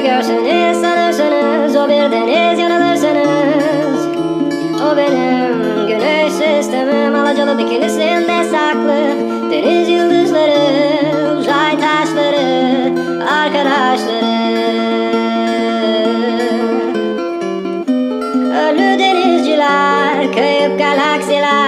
görseniz sanırsınız O bir deniz yanılırsınız. O benim güneş sistemim. Alacalı bikinisinde saklı. Deniz yıldızları Uzay taşları Arkadaşları. Ölü denizciler, kayıp galaksiler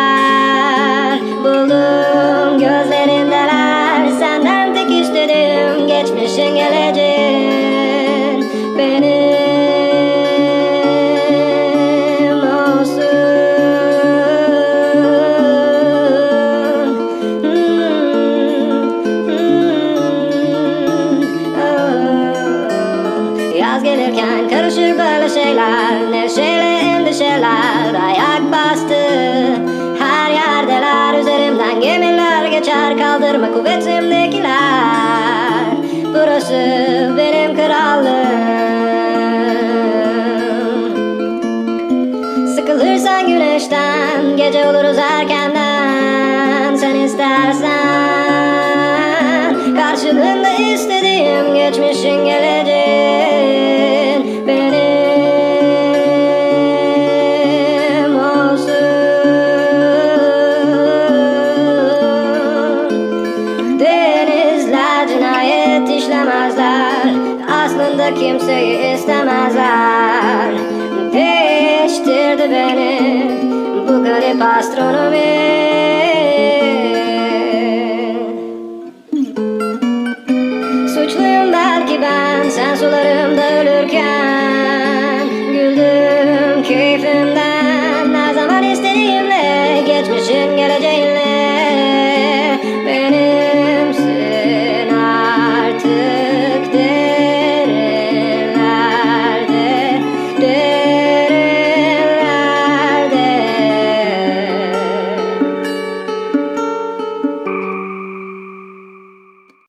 gelirken karışır böyle şeyler. Neşeyle endişeler ayak bastı. Her yerdeler üzerimden gemiler geçer. Kaldırma kuvvetimdekiler. Burası benim krallığım. Sıkılırsan güneşten Gece oluruz erkenden. Sen istersen Karşılığında istediğim Geçmişin geleceğin Aslında kimseyi istemezler. Değiştirdi beni bu garip astronomi. Suçluyum belki ben sen sularımda ölürken